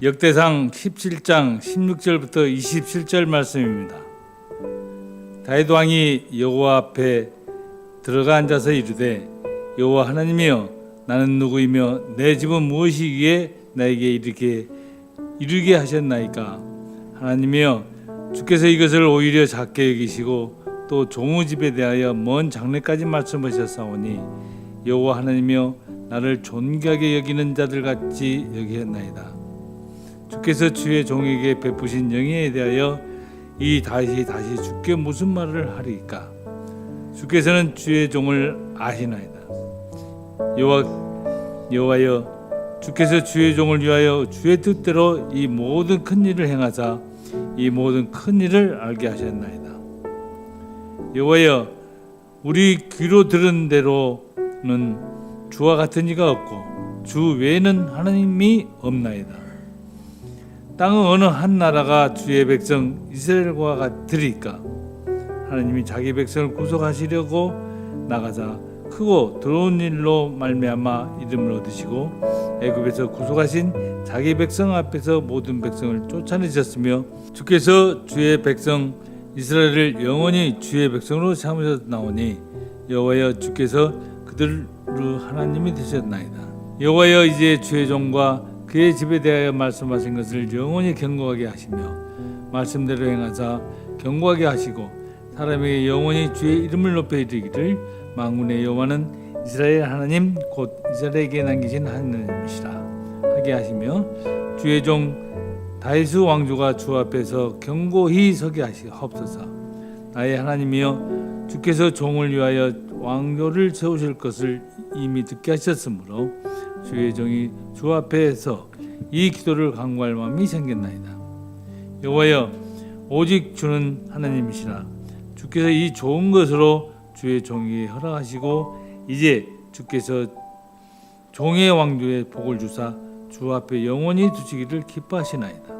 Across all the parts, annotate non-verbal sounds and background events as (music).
역대상 17장 16절부터 27절 말씀입니다. 다윗 왕이 여호와 앞에 들어가 앉아서 이르되 여호와 하나님이여 나는 누구이며 내 집은 무엇이기에 나에게 이렇게 이르게 하셨나이까 하나님이여 주께서 이것을 오히려 작게 여기시고 또 종의 집에 대하여 먼 장래까지 말씀하셨사오니 여호와 하나님이여 나를 존귀하게 여기는 자들 같이 여기셨나이다 주께서 주의 종에게 베푸신 영예에 대하여 이 다시 다시 주께 무슨 말을 하리까? 주께서는 주의 종을 아시나이다. 여호와 여호와여 주께서 주의 종을 위하여 주의 뜻대로 이 모든 큰 일을 행하사 이 모든 큰 일을 알게 하셨나이다. 여호와여 우리 귀로 들은 대로는 주와 같은 이가 없고 주 외에는 하나님이 없나이다. 땅은 어느 한 나라가 주의 백성 이스라엘과 같으리까 하나님이 자기 백성을 구속하시려고 나가자 크고 더러운 일로 말미암아 이름을 얻으시고 애굽에서 구속하신 자기 백성 앞에서 모든 백성을 쫓아내셨으며 주께서 주의 백성 이스라엘을 영원히 주의 백성으로 삼으셨나오니 여호와여 주께서 그들로 하나님이 되셨나이다. 여호와여 이제 주의 종과 그의 집에 대하여 말씀하신 것을 영원히 경고하게 하시며 말씀대로 행하사 경고하게 하시고 사람에게 영원히 주의 이름을 높여 이르기를 만군의 여호와는 이스라엘 하나님 곧 이스라엘에게 남기신 하나님이시라 하게 하시며 주의 종 다윗의 왕조가 주 앞에서 경고히 서게 하시옵소서 나의 하나님이여 주께서 종을 위하여 왕조를 세우실 것을 이미 듣게 하셨으므로 주의 종이 주 앞에서 이 기도를 간구할 마음이 생겼나이다. 여호와여 오직 주는 하나님이시라 주께서 이 좋은 것으로 주의 종에게 허락하시고 이제 주께서 종의 왕조에 복을 주사 주 앞에 영원히 두시기를 기뻐하시나이다.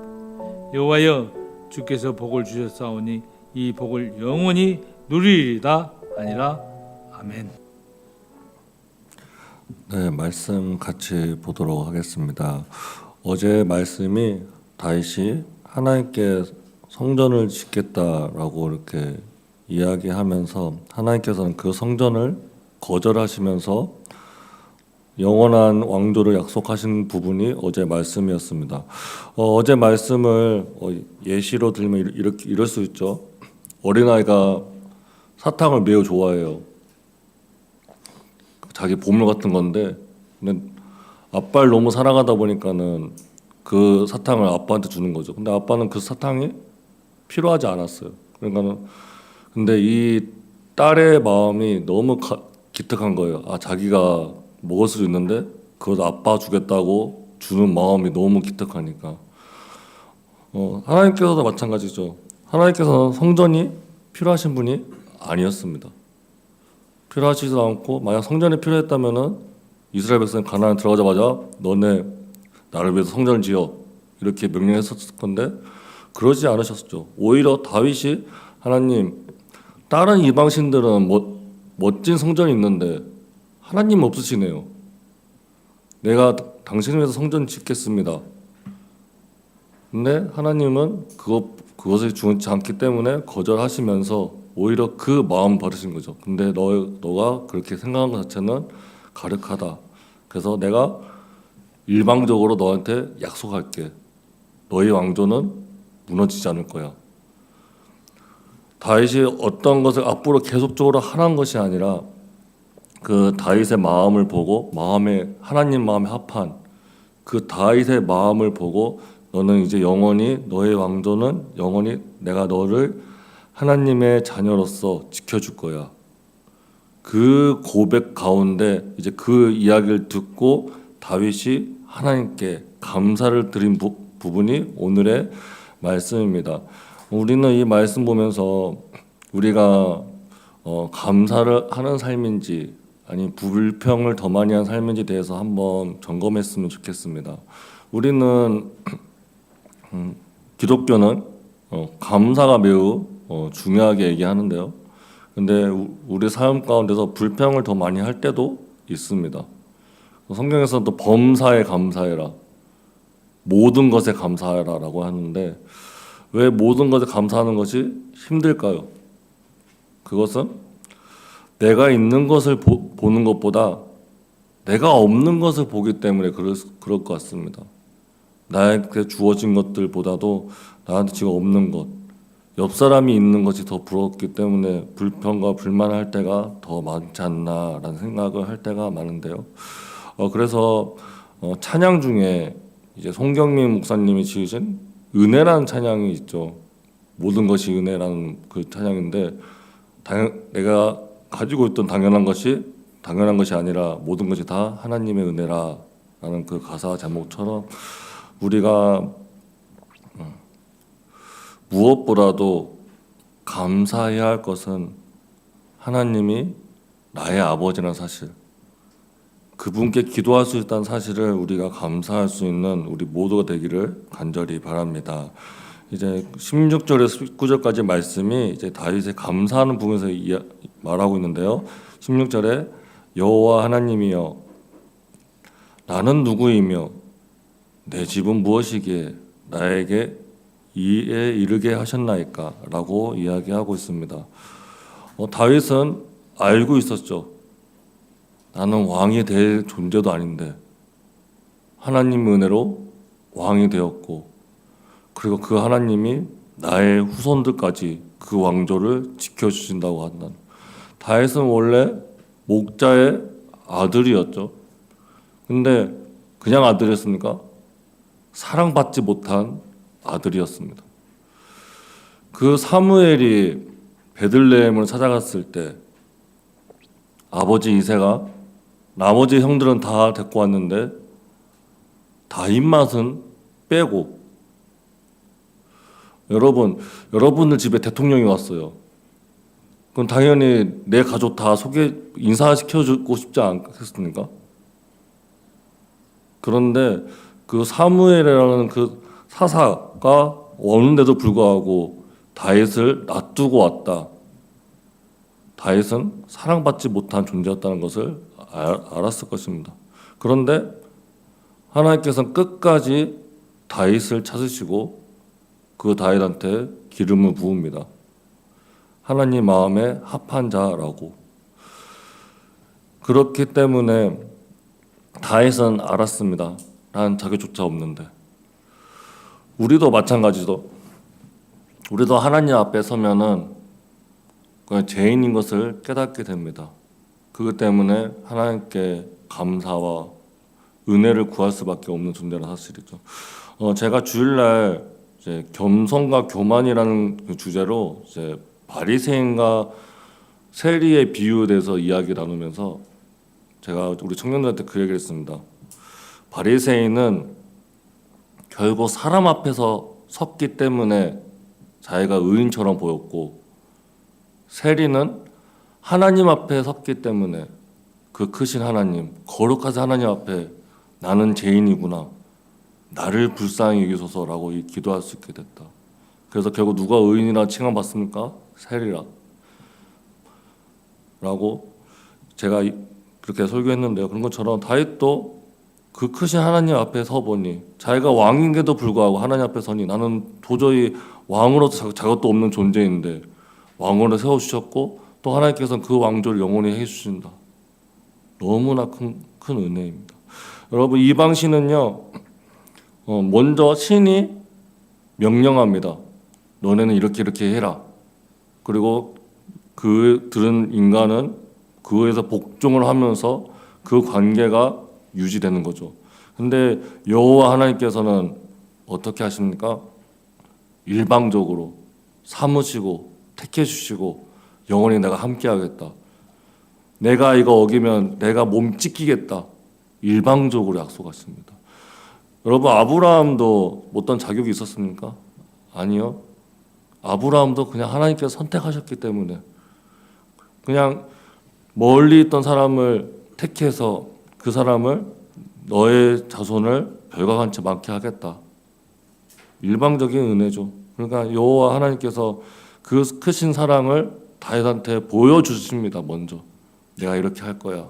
여호와여 주께서 복을 주셨사오니 이 복을 영원히 누리리다 아니라 아멘. 네, 말씀 같이 보도록 하겠습니다. 어제 말씀이 다윗이 하나님께 성전을 짓겠다라고 이렇게 이야기하면서 하나님께서는 그 성전을 거절하시면서 영원한 왕조를 약속하신 부분이 어제 말씀이었습니다. 어, 제 말씀을 어, 예시로 들면 이렇- 이렇게 이럴 수 있죠. 어린아이가 사탕을 매우 좋아해요. 자기 보물 같은 건데 근데 아빠를 너무 사랑하다 보니까는 그 사탕을 아빠한테 주는 거죠. 근데 아빠는 그 사탕이 필요하지 않았어요. 그러니까는 근데 이 딸의 마음이 너무 가, 기특한 거예요. 아 자기가 먹을 수 있는데 그걸 아빠 주겠다고 주는 마음이 너무 기특하니까. 어, 하나님께서도 마찬가지죠. 하나님께서는 성전이 필요하신 분이 아니었습니다. 필요하지도 않고 만약 성전이 필요했다면은 이스라엘 백성 가나안 들어가자마자 너네 나를 위해서 성전을 지어 이렇게 명령했었을 건데 그러지 않으셨죠. 오히려 다윗이 하나님 다른 이방 신들은 멋, 멋진 성전이 있는데 하나님 없으시네요. 내가 당신을 위해서 성전 짓겠습니다. 근데 하나님은 그것 그것을 주지 않기 때문에 거절하시면서 오히려 그 마음 버리신 거죠. 근데 너 너가 그렇게 생각한 것 자체는 가륵하다. 그래서 내가 일방적으로 너한테 약속할게. 너의 왕조는 무너지지 않을 거야. 다윗이 어떤 것을 앞으로 계속적으로 하라는 것이 아니라 그 다윗의 마음을 보고 마음에 하나님 마음에 합한 그 다윗의 마음을 보고 너는 이제 영원히 너의 왕조는 영원히 내가 너를 하나님의 자녀로서 지켜줄 거야. 그 고백 가운데 이제 그 이야기를 듣고 다윗이 하나님께 감사를 드린 부, 부분이 오늘의 말씀입니다. 우리는 이 말씀 보면서 우리가 어, 감사를 하는 삶인지 아니 불평을 더 많이 한 삶인지 대해서 한번 점검했으면 좋겠습니다. 우리는 (clears throat) 음, 기독교는 어, 감사가 매우 어, 중요하게 얘기하는데요. 근데 우- 우리 삶 가운데서 불평을 더 많이 할 때도 있습니다. 성경에서는 또 범사에 감사해라. 모든 것에 감사해라 라고 하는데 왜 모든 것에 감사하는 것이 힘들까요? 그것은 내가 있는 것을 보, 보는 것보다 내가 없는 것을 보기 때문에 그럴, 그럴 것 같습니다. 나에게 주어진 것들보다도 나한테 지금 없는 것, 옆 사람이 있는 것이 더 부럽기 때문에 불평과 불만할 때가 더 많지 않나라는 생각을 할 때가 많은데요. 어, 그래서 어, 찬양 중에 이제 송경민 목사님이 지으신 은혜라는 찬양이 있죠. 모든 것이 은혜라는 그 찬양인데 당, 내가 가지고 있던 당연한 것이 당연한 것이 아니라 모든 것이 다 하나님의 은혜라라는 그 가사 제목처럼 우리가 음, 무엇보다도 감사해야 할 것은 하나님이 나의 아버지라는 사실 그분께 기도할 수 있다는 사실을 우리가 감사할 수 있는 우리 모두가 되기를 간절히 바랍니다. 이제 16절에서 19절까지 말씀이 이제 다윗의 감사하는 부분에서 말하고 있는데요. 16절에 여호와 하나님이여 나는 누구이며 내 집은 무엇이기에 나에게 이에 이르게 하셨나이까라고 이야기하고 있습니다. 어, 다윗은 알고 있었죠. 나는 왕이 될 존재도 아닌데 하나님 은혜로 왕이 되었고 그리고 그 하나님이 나의 후손들까지 그 왕조를 지켜주신다고 한다. 다윗은 원래 목자의 아들이었죠. 근데 그냥 아들이었습니까? 사랑받지 못한 아들이었습니다. 그 사무엘이 베들레헴을 찾아갔을 때 아버지 이세가 나머지 형들은 다 데리고 왔는데 다 입맛은 빼고 여러분 여러분들 집에 대통령이 왔어요. 그럼 당연히 내 가족 다 소개 인사시켜 주고 싶지 않겠습니까? 그런데 그 사무엘이라는 그 사사가 오는데도 불구하고 다윗을 놔두고 왔다. 다윗은 사랑받지 못한 존재였다는 것을 알- 알았을 것입니다. 그런데 하나님께서는 끝까지 다윗을 찾으시고 그 다윗한테 기름을 부읍니다. 하나님 마음에 합한 자라고. 그렇기 때문에 다윗은 알았습니다. 난 자기조차 없는데. 우리도 마찬가지죠. 우리도 하나님 앞에 서면은 그냥 죄인인 것을 깨닫게 됩니다. 그것 때문에 하나님께 감사와 은혜를 구할 수밖에 없는 존재라는 사실이죠. 어, 제가 주일날 이제 겸손과 교만이라는 그 주제로 이제 바리새인과 세리의 비유에 대해서 이야기 나누면서 제가 우리 청년들한테 그 얘기를 했습니다. 바리새인은 결국 사람 앞에서 섰기 때문에 자기가 의인처럼 보였고 세리는 하나님 앞에 섰기 때문에 그 크신 하나님, 거룩하신 하나님 앞에 나는 죄인이구나. 나를 불쌍히 여기소서라고 이- 기도할 수 있게 됐다. 그래서 결국 누가 의인이라 칭함 받습니까? 세리라. 라고 제가 이- 그렇게 설교했는데요. 그런 것처럼 다윗도 그 크신 하나님 앞에 서보니 자기가 왕인데도 불구하고 하나님 앞에 서니 나는 도저히 왕으로서 자- 자격도 없는 존재인데 왕으로 세워주셨고 또 하나님께서는 그 왕조를 영원히 해주신다. 너무나 큰, 큰 은혜입니다. 여러분 이방신은요 어, 먼저 신이 명령합니다. 너네는 이렇게 이렇게 해라. 그리고 그 들은 인간은 그에서 복종을 하면서 그 관계가 유지되는 거죠. 근데 여호와 하나님께서는 어떻게 하십니까? 일방적으로 삼으시고 택해 주시고 영원히 내가 함께 하겠다. 내가 이거 어기면 내가 몸 찢기겠다. 일방적으로 약속하십니다. 여러분 아브라함도 어떤 자격이 있었습니까? 아니요. 아브라함도 그냥 하나님께서 선택하셨기 때문에 그냥 멀리 있던 사람을 택해서 그 사람을 너의 자손을 별과같이 많게 하겠다. 일방적인 은혜죠. 그러니까 여호와 하나님께서 그 크신 사랑을 다윗한테 보여주십니다. 먼저 내가 이렇게 할 거야.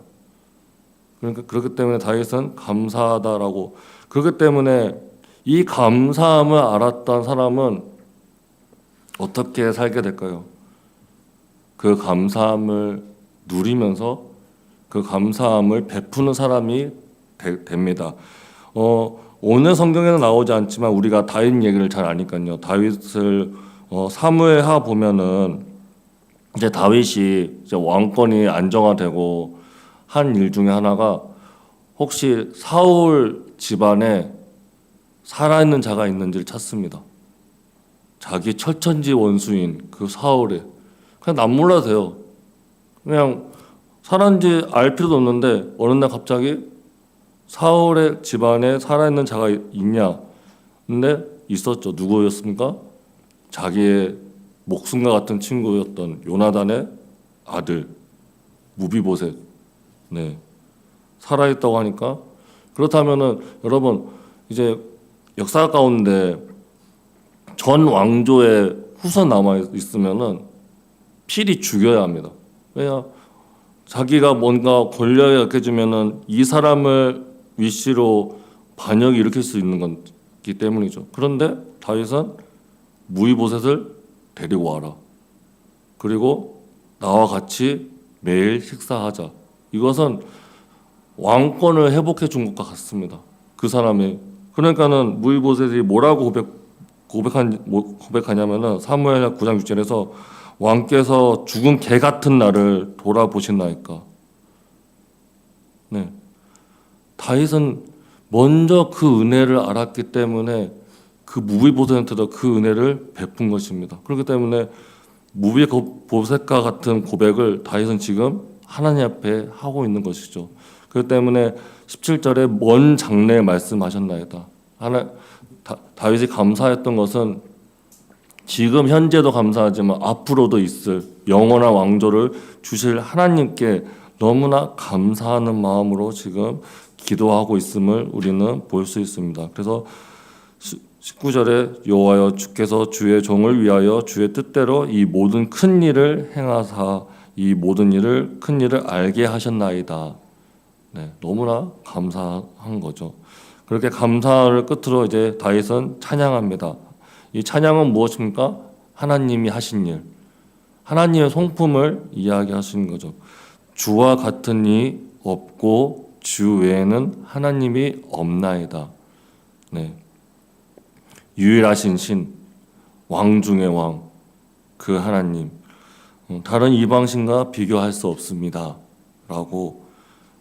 그러니까 그렇기 때문에 다윗은 감사하다라고 그렇기 때문에 이 감사함을 알았던 사람은 어떻게 살게 될까요? 그 감사함을 누리면서 그 감사함을 베푸는 사람이 되- 됩니다. 어, 오늘 성경에는 나오지 않지만 우리가 다윗 얘기를 잘 아니까요. 다윗을 어, 사무엘하 보면은 이제 다윗이 이제 왕권이 안정화되고 한 일 중에 하나가 혹시 사울 집안에 살아있는 자가 있는지를 찾습니다. 자기 철천지 원수인 그 사울에 그냥 남몰라도 돼요. 그냥 살았는지 알 필요도 없는데 어느 날 갑자기 사울의 집안에 살아있는 자가 있냐? 근데 있었죠. 누구였습니까? 자기의 목숨과 같은 친구였던 요나단의 아들 무비보셋. 네. 살아있다고 하니까 그렇다면은 여러분 이제 역사 가운데 전 왕조의 후손 남아 있으면은 필히 죽여야 합니다. 왜냐 자기가 뭔가 권력에 약해지면은 이 사람을 위시로 반역이 일으킬 수 있는 거기 때문이죠. 그런데 다윗은 무이보셋을 데리고 와라. 그리고 나와 같이 매일 식사하자. 이것은 왕권을 회복해 준 것과 같습니다. 그 사람이 그러니까는 무이보셋이 뭐라고 고백 고백한 뭐 고백하냐면은 사무엘 9장 6절에서 왕께서 죽은 개 같은 나를 돌아보신나이까. 네. 다윗은 먼저 그 은혜를 알았기 때문에 그 무비보셋한테도 그 은혜를 베푼 것입니다. 그렇기 때문에 무비보셋과 같은 고백을 다윗은 지금 하나님 앞에 하고 있는 것이죠. 그렇기 때문에 17절에 먼 장래에 말씀하셨나이다. 하나 다, 다윗이 감사했던 것은 지금 현재도 감사하지만 앞으로도 있을 영원한 왕조를 주실 하나님께 너무나 감사하는 마음으로 지금 기도하고 있음을 우리는 볼 수 있습니다. 그래서 19절에 여호와여 주께서 주의 종을 위하여 주의 뜻대로 이 모든 큰 일을 행하사 이 모든 일을 큰 일을 알게 하셨나이다. 네, 너무나 감사한 거죠. 그렇게 감사를 끝으로 이제 다윗은 찬양합니다. 이 찬양은 무엇입니까? 하나님이 하신 일, 하나님의 성품을 이야기하시는 거죠. 주와 같은 이 없고 주 외에는 하나님이 없나이다. 네. 유일하신 신, 왕 중의 왕, 그 하나님, 어, 다른 이방신과 비교할 수 없습니다. 라고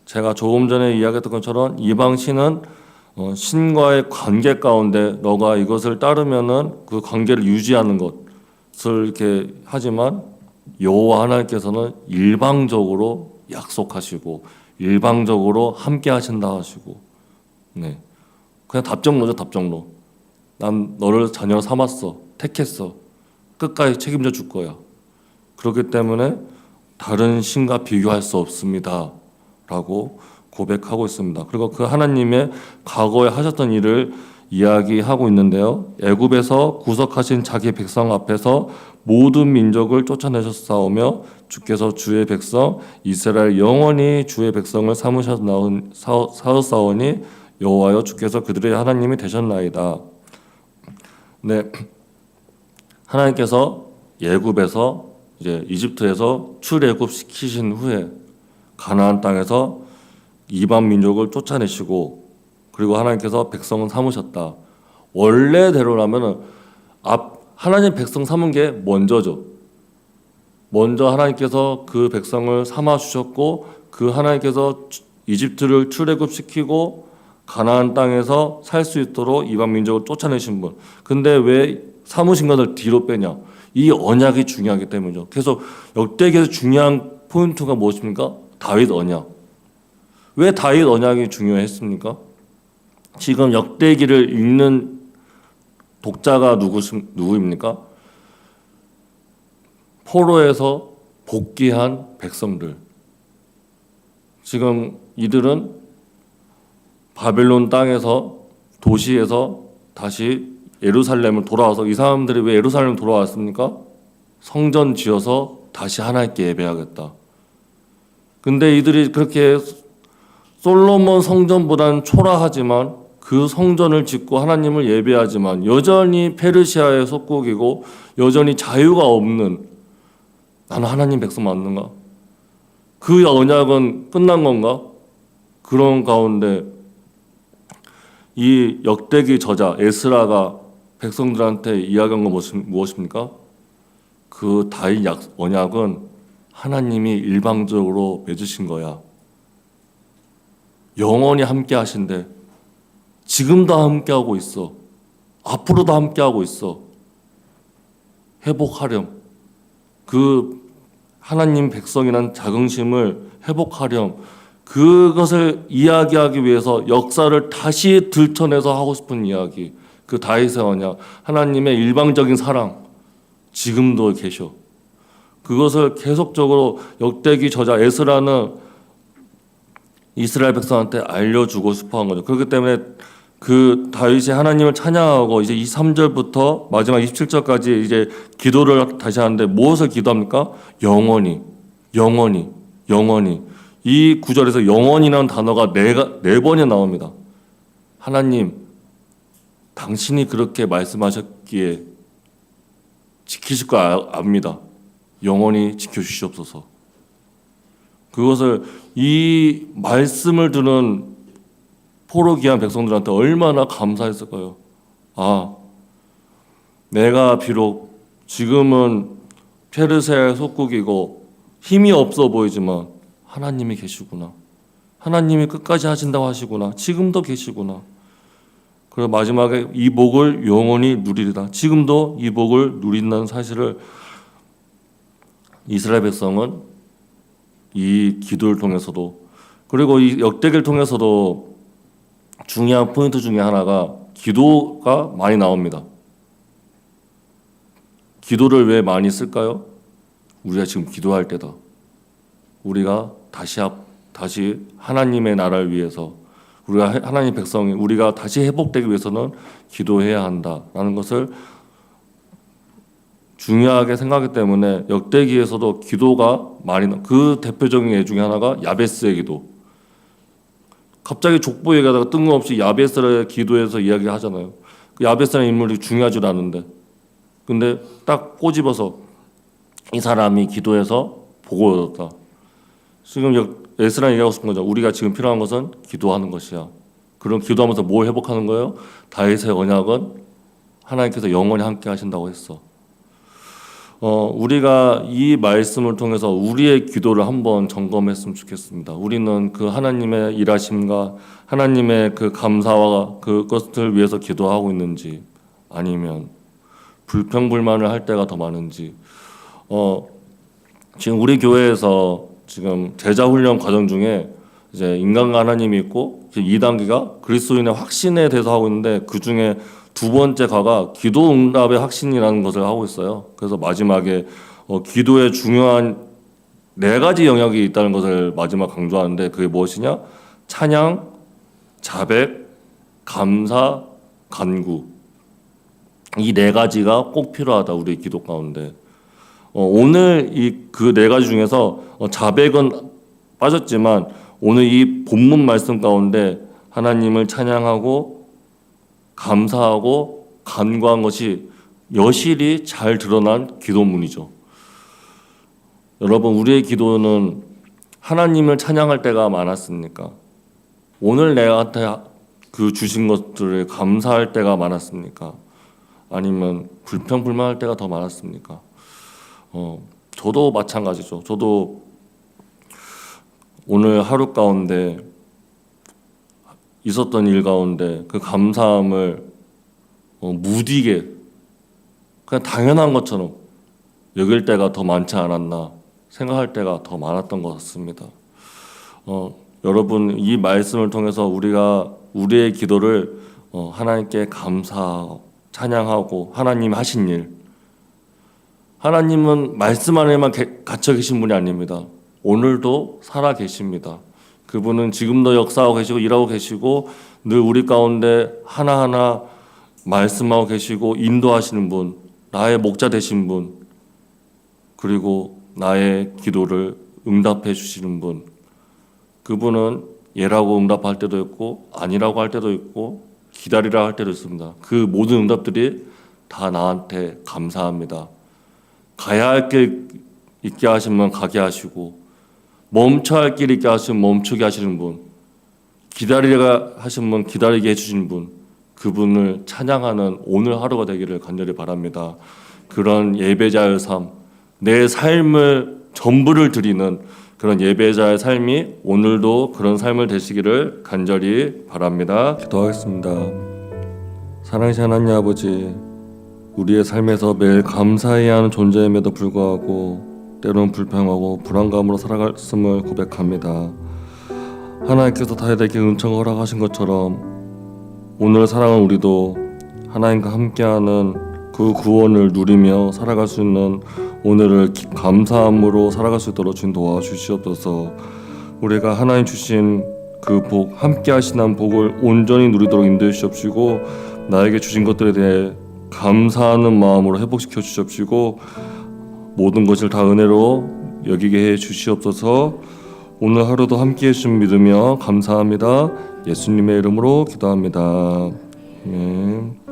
제가 조금 전에 이야기했던 것처럼 이방신은 어, 신과의 관계 가운데 너가 이것을 따르면은 그 관계를 유지하는 것을 이렇게 하지만 여호와 하나님께서는 일방적으로 약속하시고 일방적으로 함께 하신다 하시고. 네. 그냥 답정로죠 답정로. 난 너를 자녀로 삼았어 택했어. 끝까지 책임져 줄 거야. 그렇기 때문에 다른 신과 비교할 수 없습니다라고 고백하고 있습니다. 그리고 그 하나님의 과거에 하셨던 일을 이야기하고 있는데요. 애굽에서 구속하신 자기 백성 앞에서 모든 민족을 쫓아내셨사오며 주께서 주의 백성 이스라엘 영원히 주의 백성을 삼으셨사오니 여호와여 주께서 그들의 하나님이 되셨나이다. 네, 하나님께서 예굽에서 이제 이집트에서 출애굽 시키신 후에 가나안 땅에서 이방 민족을 쫓아내시고 그리고 하나님께서 백성은 삼으셨다. 원래대로라면은 앞 하나님 백성 삼은 게 먼저죠. 먼저 하나님께서 그 백성을 삼아 주셨고 그 하나님께서 이집트를 출애굽시키고 가나안 땅에서 살 수 있도록 이방 민족을 쫓아내신 분. 근데 왜 삼으신 것을 뒤로 빼냐? 이 언약이 중요하기 때문이죠. 그래서 역대기에서 중요한 포인트가 무엇입니까? 다윗 언약. 왜 다윗 언약이 중요했습니까? 지금 역대기를 읽는 독자가 누구 누구입니까? 포로에서 복귀한 백성들. 지금 이들은 바벨론 땅에서 도시에서 다시 예루살렘을 돌아와서 이 사람들이 왜 예루살렘 돌아왔습니까? 성전 지어서 다시 하나님께 예배하겠다. 근데 이들이 그렇게 솔로몬 성전보다는 초라하지만 그 성전을 짓고 하나님을 예배하지만 여전히 페르시아의 속국이고 여전히 자유가 없는 나는 하나님 백성 맞는가? 그 언약은 끝난 건가? 그런 가운데 이 역대기 저자 에스라가 백성들한테 이야기한 건 무엇입니까? 그 다윗 약 언약은 하나님이 일방적으로 맺으신 거야. 영원히 함께 하신대. 지금도 함께 하고 있어. 앞으로도 함께 하고 있어. 회복하렴. 그 하나님 백성이란 자긍심을 회복하렴. 그것을 이야기하기 위해서 역사를 다시 들춰내서 하고 싶은 이야기. 그 다윗의 언약, 하나님의 일방적인 사랑 지금도 계셔. 그것을 계속적으로 역대기 저자 에스라는 이스라엘 백성한테 알려주고 싶어 한 거죠. 그렇기 때문에 그 다윗이 하나님을 찬양하고 이제 23절부터 마지막 27절까지 이제 기도를 다시 하는데 무엇을 기도합니까? 영원히, 영원히, 영원히. 이 구절에서 영원이라는 단어가 네, 가- 네 번이 나옵니다. 하나님, 당신이 그렇게 말씀하셨기에 지키실 거 아- 압니다. 영원히 지켜주시옵소서. 그것을 이 말씀을 듣는 포로기한 백성들한테 얼마나 감사했을까요? 아, 내가 비록 지금은 페르세의 속국이고 힘이 없어 보이지만 하나님이 계시구나. 하나님이 끝까지 하신다고 하시구나. 지금도 계시구나. 그리고 마지막에 이 복을 영원히 누리리라. 지금도 이 복을 누린다는 사실을 이스라엘 백성은 이 기도를 통해서도 그리고 이 역대기를 통해서도 중요한 포인트 중에 하나가 기도가 많이 나옵니다. 기도를 왜 많이 쓸까요? 우리가 지금 기도할 때다. 우리가 다시 앞 다시 하나님의 나라를 위해서 우리가 하- 하나님 백성이 우리가 다시 회복되기 위해서는 기도해야 한다라는 것을 중요하게 생각하기 때문에 역대기에서도 기도가 많이 나. 그 대표적인 예 중에 하나가 야베스의 기도. 갑자기 족보 얘기하다가 뜬금없이 야베스의 기도에서 이야기하잖아요. 그 야베스라는 인물이 중요하지 않은데, 근데 딱 꼬집어서 이 사람이 기도해서 복을 얻었다. 지금 역- 에스라 얘기하고 싶은 거죠. 우리가 지금 필요한 것은 기도하는 것이야. 그럼 기도하면서 뭘 회복하는 거예요? 다윗의 언약은 하나님께서 영원히 함께 하신다고 했어. 어, 우리가 이 말씀을 통해서 우리의 기도를 한번 점검했으면 좋겠습니다. 우리는 그 하나님의 일하심과 하나님의 그 감사와 그것을 위해서 기도하고 있는지 아니면 불평불만을 할 때가 더 많은지 어, 지금 우리 교회에서 지금 제자 훈련 과정 중에 이제 인간과 하나님이 있고 2단계가 그리스도인의 확신에 대해서 하고 있는데 그 중에 두 번째 가가 기도 응답의 확신이라는 것을 하고 있어요. 그래서 마지막에 어, 기도의 중요한 네 가지 영역이 있다는 것을 마지막 강조하는데 그게 무엇이냐? 찬양, 자백, 감사, 간구. 이 네 가지가 꼭 필요하다 우리 기도 가운데. 어, 오늘 이 그 네 가지 중에서 어, 자백은 빠졌지만 오늘 이 본문 말씀 가운데 하나님을 찬양하고 감사하고 간구한 것이 여실히 잘 드러난 기도문이죠. 여러분 우리의 기도는 하나님을 찬양할 때가 많았습니까? 오늘 내한테 그 주신 것들을 감사할 때가 많았습니까? 아니면 불평불만할 때가 더 많았습니까? 어, 저도 마찬가지죠. 저도 오늘 하루 가운데 있었던 일 가운데 그 감사함을 어, 무디게 그냥 당연한 것처럼 여길 때가 더 많지 않았나 생각할 때가 더 많았던 것 같습니다. 어, 여러분 이 말씀을 통해서 우리가 우리의 기도를 어, 하나님께 감사하고 찬양하고 하나님 하신 일 하나님은 말씀 안에만 개- 갇혀 계신 분이 아닙니다. 오늘도 살아 계십니다. 그분은 지금도 역사하고 계시고 일하고 계시고 늘 우리 가운데 하나하나 말씀하고 계시고 인도하시는 분, 나의 목자 되신 분, 그리고 나의 기도를 응답해 주시는 분. 그분은 예라고 응답할 때도 있고 아니라고 할 때도 있고 기다리라 할 때도 있습니다. 그 모든 응답들이 다 나한테 감사합니다. 가야 할길 있게 하시면 가게 하시고 멈춰야 할 길 있게 하시면 멈추게 하시는 분. 기다리라 하시면 기다리게 해주신 분. 그분을 찬양하는 오늘 하루가 되기를 간절히 바랍니다. 그런 예배자의 삶, 내 삶을 전부를 드리는 그런 예배자의 삶이 오늘도 그런 삶을 되시기를 간절히 바랍니다. 기도하겠습니다. 사랑하신 하나님 아버지, 우리의 삶에서 매일 감사해야 하는 존재임에도 불구하고 때로는 불평하고 불안감으로 살아갔음을 고백합니다. 하나님께서 다윗에게 은총 허락하신 것처럼 오늘 살아가는 우리도 하나님과 함께하는 그 구원을 누리며 살아갈 수 있는 오늘을 기- 감사함으로 살아갈 수 있도록 주님 도와주시옵소서. 우리가 하나님 주신 그 복, 함께 하시는 복을 온전히 누리도록 인도해 주시옵시고 나에게 주신 것들에 대해 감사하는 마음으로 회복시켜 주시옵시고 모든 것을 다 은혜로 여기게 해 주시옵소서. 오늘 하루도 함께 해주신 믿으며 감사합니다. 예수님의 이름으로 기도합니다. 아멘.